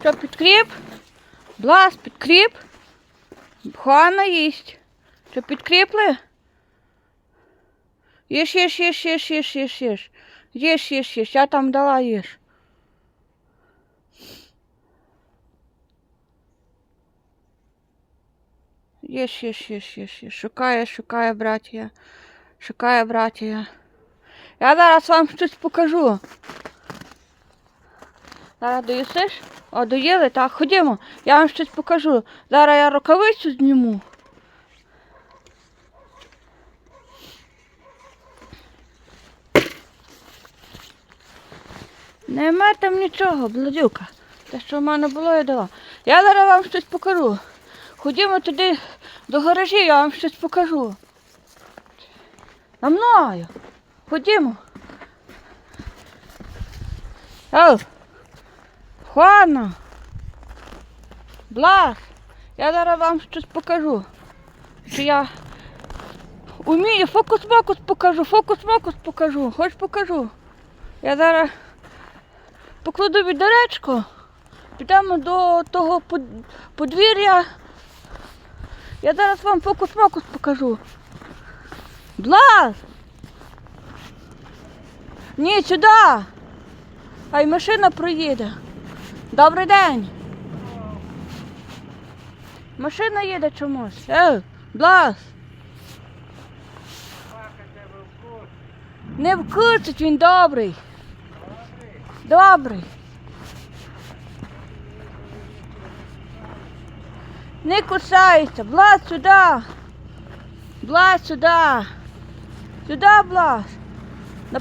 Що, підкріп? Блас, підкріп. Хана їсть. Що, підкріпли? Їж, їж, їж, їж, їж, їж, їж. Їж, їж, їж. Я там дала їж. Їж, їж, їж, їж, їж. Шукає, шукає, братія. Шукає, братія. Я зараз вам щось покажу. Зараз доїсиш? О, доїли? Так, ходімо, я вам щось покажу. Зараз я рукавицю зніму. Нема там нічого, бладюка. Те, що в мене було, я дала. Я зараз вам щось покажу. Ходімо туди до гаражі, я вам щось покажу. За мною. Ходімо. Ау. Хуана. Блас. Я зараз вам щось покажу. Що я умію фокус-мокус покажу, фокус-мокус покажу. Хоч покажу. Я зараз покладу відеречко, підемо до того подвір'я. Я зараз вам фокус-мокус покажу. Блаз! Ні, сюди. Хай машина проїде. Добрий день. Машина їде чомусь. Ей, Блаз. Не вкусить він добрий. Добрий. Не кусається. Блаз сюди. Блаз сюди. Сюди, Блаз. На...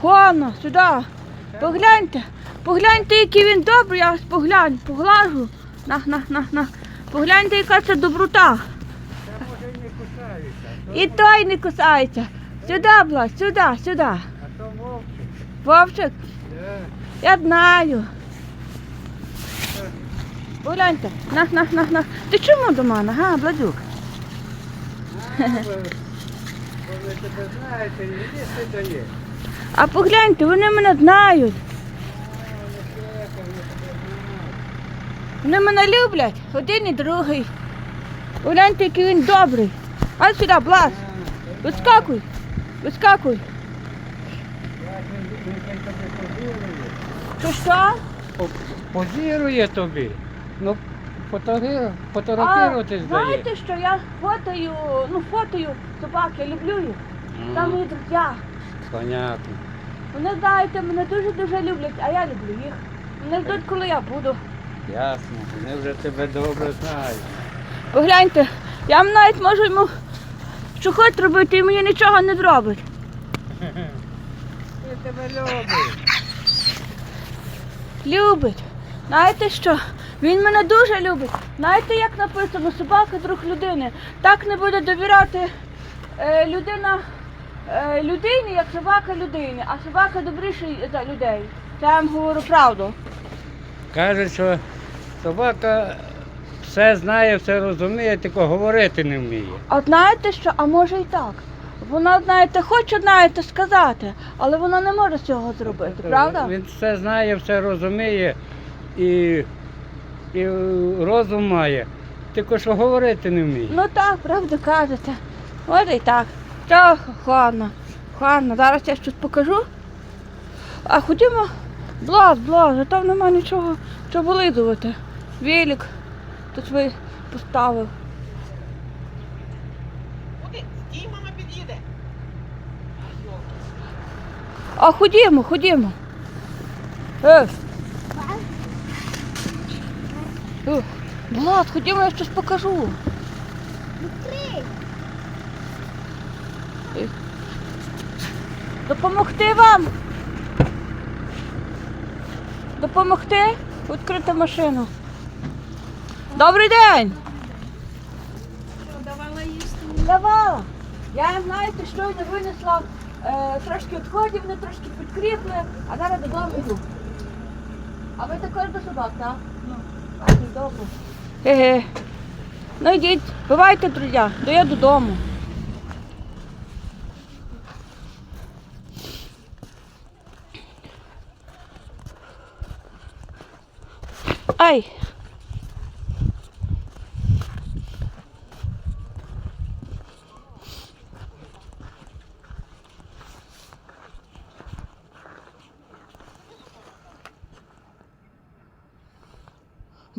Хуана, сюди. Погляньте. Погляньте, який він добрий, я вас поглянь, поглажу. На, на, на, на. Погляньте, яка це доброта. Може і не кусаються. І той не кусається. Сюди, Блаз, сюди, сюди. А то вовчик. Вовчик, Е, я знаю. Погляньте. На, на, на, на. Ти чому до мене, га, Бладюк? а, ви- Вони тебе знаєте, і їсти дає. А погляньте, вони мене знають. Вони мене люблять. Один і другий. Погляньте, який він добрий. А сюди, Блаз. Вискакуй. Вискакуй. Що що? Позірує тобі. Ну, фотограф, фотографувати здає. знаєте, що я фотою, ну фотою собак, я люблю їх. Там мої друзі. Понятно. Вони, знаєте, мене дуже-дуже люблять, а я люблю їх. Вони ждуть, коли я буду. Ясно. Вони вже тебе добре знають. Погляньте, я навіть можу йому що хоч робити, і мені нічого не зробить. Я тебе люблю. Любить. Знаєте що? Він мене дуже любить. Знаєте, як написано, собака друг людини. Так не буде довіряти е, людина е, людині, як собака людині, а собака добріший за людей. Це я вам говорю правду. Кажуть, що собака все знає, все розуміє, тільки говорити не вміє. А знаєте що? А може і так. Вона, знаєте, хоче, знаєте, сказати, але вона не може цього зробити, правда? Він все знає, все розуміє і, і розум має. Тільки що говорити не вміє. Ну так, правду кажете. Може і так. Що, Ханна, Ханна, зараз я щось покажу. А ходімо, блаз, блаз, там нема нічого, що вилизувати. Велик тут ви поставив. Стій, мама під'їде. А ходімо, ходімо. Е. Е, Влад, ходімо, я щось покажу. Е. Допомогти вам? Допомогти? Відкрити машину. Добрий день! Що, Давала їсти. Давала. Я знаєте, щойно винесла е, трошки відходів, вони трошки підкріпли, а зараз додому йду. А ви також до собак, так? Ну. Добре. Еге. Ну йдіть, бувайте, друзі, до я додому. Ай!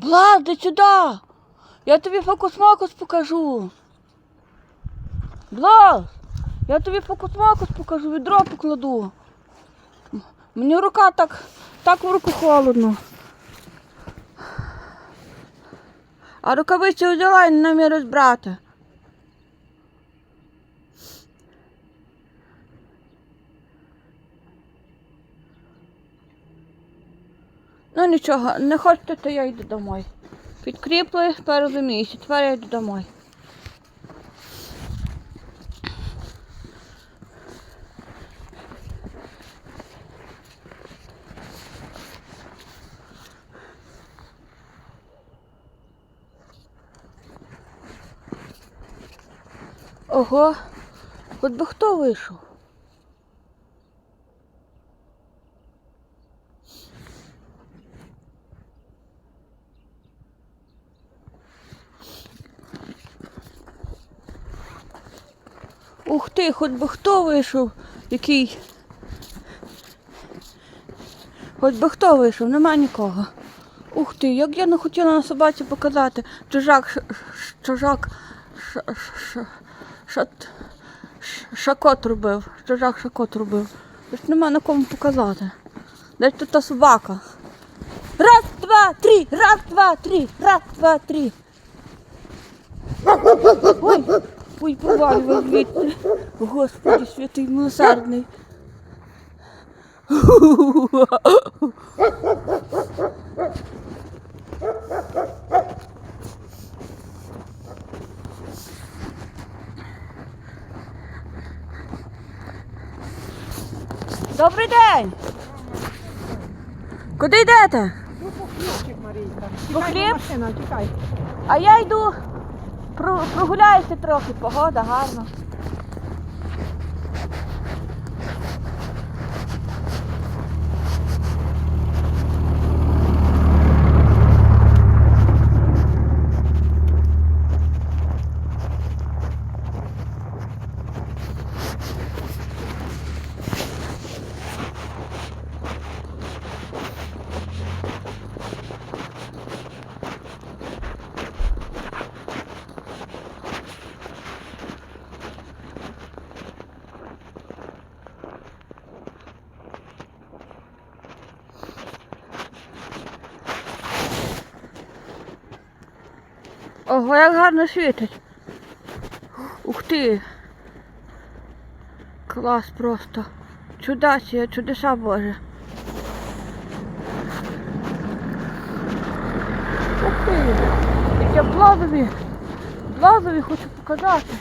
Блад, де сюди! Я тобі фокус-макус покажу. Влад, я тобі фокус-макус покажу, відро покладу. Мені рука так, так в руку холодно. А рукавиці взяла і не намірюсь брати. Ну нічого, не хочете, то я йду домой. Підкріпли перший місяць, тепер я йду домой. Ого, хоч би хто вийшов. Ух ти, хоч би хто вийшов, який. Хоч би хто вийшов, нема нікого. Ух ти, як я не хотіла на собаці показати. Чужак, чужак, шакот робив. Чужак шакот робив. Ось нема на кому показати. Де ж тут та собака? Раз, два, три, раз, два, три, раз, два, три. Ой, ой, повалював звідти. Господи, святий милосердний. Добрий день! Куди йдете? Ну, по хлібчик, Марійка. По Тікай, хліб? машина, тікай. А я йду про- прогуляюся трохи, погода гарна. Ого, як гарно світить. Ух ти. Клас просто. Чудація, чудеса Боже. Ух ти. Я блазові. Блазові хочу показати.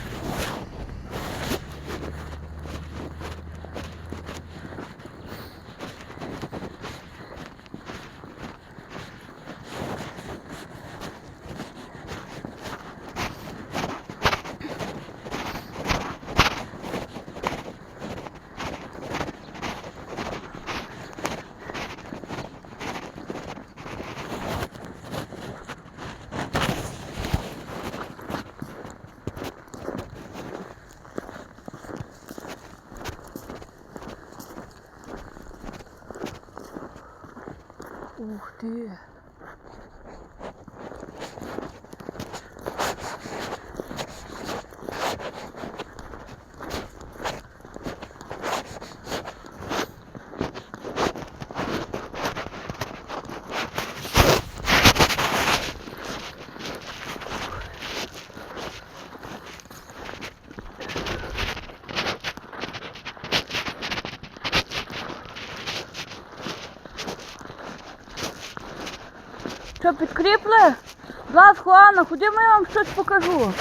Ух Що, підкріпли? Влад, Хуана, ходімо я вам щось покажу.